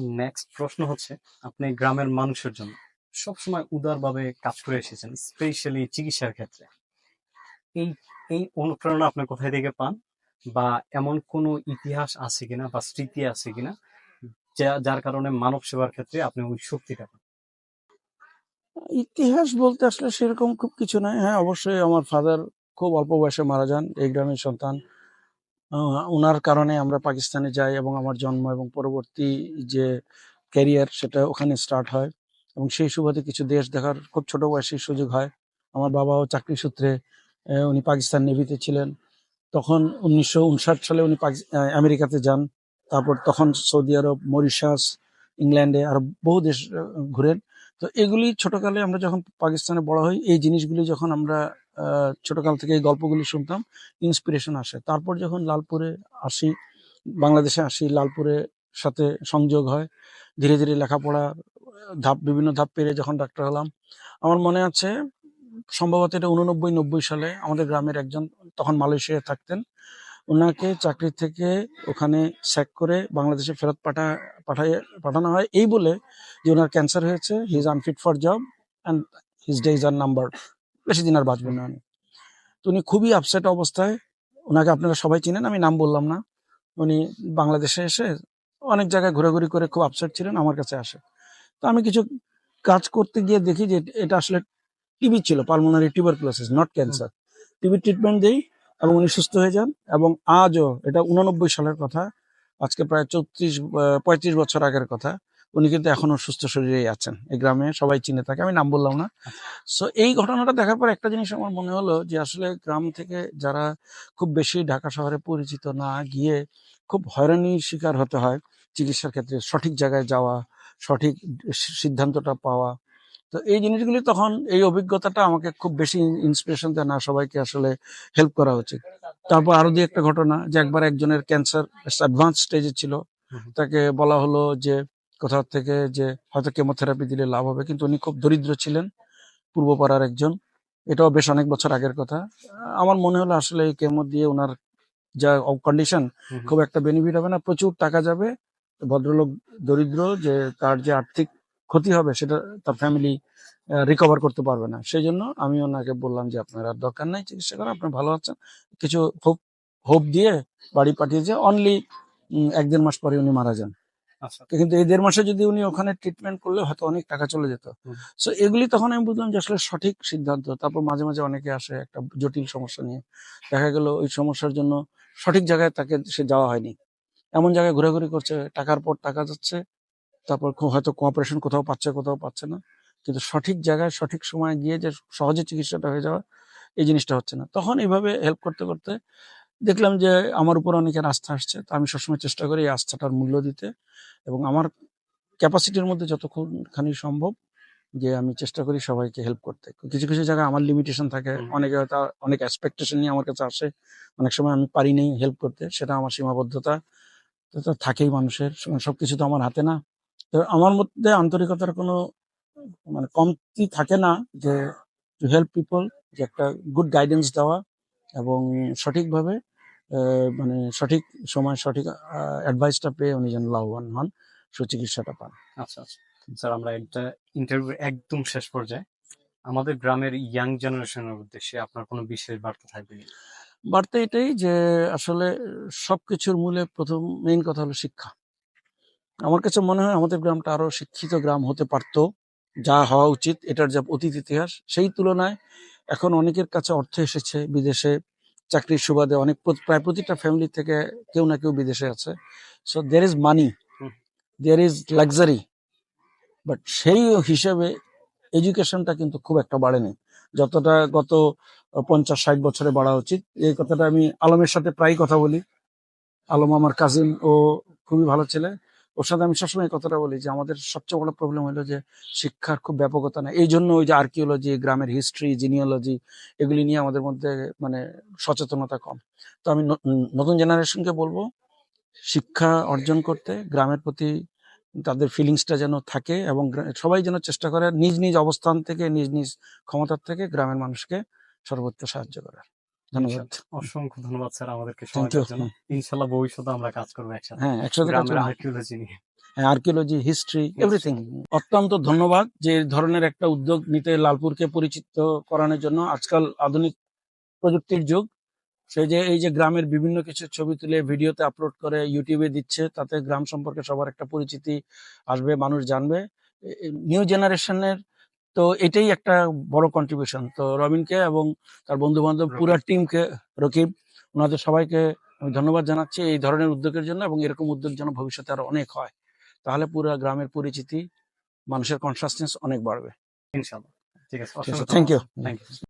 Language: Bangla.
নেক্সট প্রশ্ন হচ্ছে, আপনি গ্রামের মানুষের জন্য সবসময় উদারভাবে কাজ করে এসেছেন স্পেশালি চিকিৎসার ক্ষেত্রে। এই এই অনুপ্রেরণা আপনি কোথায় থেকে পান? বা এমন কোনো ইতিহাস আছে কিনা বা স্মৃতি আছে কিনা যা- যার কারণে মানব সেবার ক্ষেত্রে আপনি ওই শক্তিটা পান? ইতিহাস বলতে আসলে সেরকম খুব কিছু নাই। হ্যাঁ অবশ্যই আমার ফাদার খুব অল্প বয়সে মারা যান, এই গ্রামের সন্তান। ওনার কারণে আমরা পাকিস্তানে যাই এবং আমার জন্ম এবং পরবর্তী যে ক্যারিয়ার সেটা ওখানে স্টার্ট হয়। এবং সেই সুবাদে কিছু দেশ দেখার খুব ছোট বয়সে সুযোগ হয়। আমার বাবাও চাকরি সূত্রে উনি পাকিস্তান নেভিতে ছিলেন। তখন উনিশশো উনষাট সালে উনি আমেরিকাতে যান। তারপর তখন সৌদি আরব, মরিশাস, ইংল্যান্ডে আর বহু দেশ ঘুরেন। তো এগুলি ছোটকালে আমরা যখন পাকিস্তানে বড় হই, এই জিনিসগুলি যখন আমরা ছোটকাল থেকে এই গল্পগুলি শুনতাম ইন্সপিরেশন আসে। তারপর যখন লালপুরে আসি, বাংলাদেশে আসি, লালপুরে সাথে সংযোগ হয়, ধীরে ধীরে লেখাপড়া, ধাপ, বিভিন্ন ধাপ পেরে যখন ডাক্তার হলাম, আমার মনে আছে সম্ভবত এটা উননব্বই, নব্বই সালে আমাদের গ্রামের একজন তখন মালয়েশিয়ায় থাকতেন ওনাকে চাকরি থেকে ওখানে স্যাক করে বাংলাদেশে ফেরত পাঠা, পাঠায়, পাঠানো হয়। এই বলে যে ওনার ক্যান্সার হয়েছে he is unfit for job and his days are number বেশি দিন আর বাঁচবেন না উনি তো উনি খুবই আপসেট অবস্থায়। ওনাকে আপনারা সবাই চিনেন, আমি নাম বললাম না। উনি বাংলাদেশে এসে অনেক জায়গায় ঘোরাঘুরি করে খুব আপসেট ছিলেন, আমার কাছে আসে। তো আমি কিছু কাজ করতে গিয়ে দেখি যে এটা আসলে টিবি ছিল pulmonary tuberculosis not cancer TB treatment দিই এবং উনি সুস্থ হয়ে যান এবং আজও, এটা উননব্বই সালের কথা, আজকে প্রায় চৌত্রিশ পঁয়ত্রিশ বছর আগের কথা। উনি কিন্তু এখনও সুস্থ শরীরেই আছেন। এই গ্রামে সবাই চিনে থাকে আমি নাম বললাম না। সো এই ঘটনাটা দেখার পর একটা জিনিস আমার মনে হলো যে আসলে গ্রাম থেকে যারা খুব বেশি ঢাকা শহরে পরিচিত না গিয়ে খুব হয়রানির শিকার হতে হয় চিকিৎসার ক্ষেত্রে সঠিক জায়গায় যাওয়া সঠিক সিদ্ধান্তটা পাওয়া। তো এই জিনিসগুলি তখন এই অভিজ্ঞতাটা আমাকে খুব বেশি ইন্সপিরেশন দেয় না সবাইকে আসলে হেল্প করা উচিত। তারপর আরও দুই একটা ঘটনা যে একবার একজনের ক্যান্সার অ্যাডভান্স স্টেজে ছিল। তাকে বলা হলো যে কোথাও থেকে যে হয়তো কেমোথেরাপি দিলে লাভ হবে কিন্তু উনি খুব দরিদ্র ছিলেন পূর্বপাড়ার একজন। এটাও বেশ অনেক বছর আগের কথা। আমার মনে হলো আসলে এই কেমো দিয়ে ওনার যা কন্ডিশন খুব একটা বেনিফিট হবে না প্রচুর টাকা যাবে। ভদ্রলোক দরিদ্র যে তার যে আর্থিক ক্ষতি হবে সেটা তার ফ্যামিলি রিকভার করতে পারবে না। সেই জন্য আমি ওনাকে বললাম যে আপনার আর দরকার নাই চিকিৎসা করা আপনি ভালো আছেন। কিছু হোপ হোপ দিয়ে বাড়ি পাঠিয়েছে অনলি এক দেড় মাস পরে উনি মারা যান। কিন্তু এই দেড় মাসে যদি উনি ওখানে ট্রিটমেন্ট করলে হয়তো অনেক টাকা চলে যেত। সো এগুলি তখন আমি বুঝলাম যে আসলে সঠিক সিদ্ধান্ত। তারপর মাঝে মাঝে অনেকে আসে একটা জটিল সমস্যা নিয়ে। দেখা গেল ওই সমস্যার জন্য সঠিক জায়গায় তাকে সে যাওয়া হয়নি। এমন জায়গায় ঘোরাঘুরি করছে টাকার পর টাকা যাচ্ছে তারপর হয়তো কোঅপারেশন কোথাও পাচ্ছে কোথাও পাচ্ছে না। কিন্তু সঠিক জায়গায় সঠিক সময় গিয়ে যে সহজে চিকিৎসাটা হয়ে যাওয়া এই জিনিসটা হচ্ছে না। তখন এইভাবে হেল্প করতে করতে দেখলাম যে আমার উপর অনেকের আস্থা আসছে। তো আমি সবসময় চেষ্টা করি এই আস্থাটার মূল্য দিতে এবং আমার ক্যাপাসিটির মধ্যে যতক্ষণখানি সম্ভব যে আমি চেষ্টা করি সবাইকে হেল্প করতে। কিছু কিছু জায়গায় আমার লিমিটেশন থাকে। অনেকে হয়তো অনেক এক্সপেকটেশন নিয়ে আমার কাছে আসে। অনেক সময় আমি পারি নেই হেল্প করতে। সেটা আমার সীমাবদ্ধতা তো তো থাকেই মানুষের। সব- সবকিছু তো আমার হাতে না। তো আমার মধ্যে আন্তরিকতার কোনো মানে কমতি থাকে না যে টু হেল্প পিপল যে একটা গুড গাইডেন্স দেওয়া এবং সঠিকভাবে মানে সঠিক সময় সঠিক অ্যাডভাইসটা পেয়ে উনি যেন লাভবান হন সুচিকিৎসাটা পান। আচ্ছা আচ্ছা। স্যার আমরা একটা ইন্টারভিউ একদম শেষ পর্যায়ে। আমাদের গ্রামের ইয়াং জেনারেশনের উদ্দেশ্যে আপনার কোনো বিশেষ বার্তা থাকবে? বার্তা এটাই যে আসলে সবকিছুর মূলে প্রথম মেইন কথা হলো শিক্ষা। আমার কাছে মনে হয় আমাদের গ্রামটা আরও শিক্ষিত গ্রাম হতে পারতো যা হওয়া উচিত এটার যা অতীত ইতিহাস সেই তুলনায় এখন অনেকের কাছে অর্থ এসেছে বিদেশে চাকরির সুবাদে অনেক প্র- প্রায় প্রতিটা ফ্যামিলি থেকে কেউ না কেউ বিদেশে আছে। So there is money. There is luxury but সেই হিসেবে এডুকেশনটা কিন্তু খুব একটা বাড়েনি। যতটা গত পঞ্চাশ ষাট বছরে বাড়া উচিত এই কথাটা আমি আলমের সাথে প্রায় কথা বলি। আলম আমার কাজিন ও খুবই ভালো ছেলে। ওর সাথে আমি সবসময় কথাটা বলি যে আমাদের সবচেয়ে বড় প্রবলেম হলো যে শিক্ষার খুব ব্যাপকতা না এই জন্য ওই যে আর্কিওলজি গ্রামের হিস্ট্রি জিনিওলজি এগুলি নিয়ে আমাদের মধ্যে মানে সচেতনতা কম। তো আমি নতুন জেনারেশনকে বলব, শিক্ষা অর্জন করতে, গ্রামের প্রতি তাদের ফিলিংসটা যেন থাকে এবং সবাই যেন চেষ্টা করে নিজ নিজ অবস্থান থেকে, নিজ নিজ ক্ষমতার থেকে গ্রামের মানুষকে সর্বোচ্চ সাহায্য করার। ধন্যবাদ। অসংখ্য ধন্যবাদ স্যার আমাদেরকে জন্য। ভবিষ্যতে আমরা কাজ করব একসাথে। হ্যাঁ একসাথে গ্রামের আর্কিওলজি নিয়ে। আর্কিওলজি হিস্ট্রি এভরিথিং অত্যন্ত ধন্যবাদ যে ধরনের একটা উদ্যোগ নিতে লালপুরকে পরিচিত করানোর জন্য। আজকাল আধুনিক প্রযুক্তির যুগ। সেই যে এই যে গ্রামের বিভিন্ন কিছু ছবি তুলে ভিডিওতে আপলোড করে ইউটিউবে দিচ্ছে তাতে গ্রাম সম্পর্কে সবার একটা পরিচিতি আসবে মানুষ জানবে। নিউ জেনারেশনের তো এটাই একটা বড় কন্ট্রিবিউশন তো রবিনকে এবং তার বন্ধু বান্ধব পুরো টিমকে রকিব ওনাদের সবাইকে আমি ধন্যবাদ জানাচ্ছি এই ধরনের উদ্যোগের জন্য এবং এরকম উদ্যোগ যেন ভবিষ্যতে আরও অনেক হয়। তাহলে পুরো গ্রামের পরিচিতি মানুষের কনসাসনেস অনেক বাড়বে। ইনশাল্লাহ ঠিক আছে থ্যাংক ইউ থ্যাংক ইউ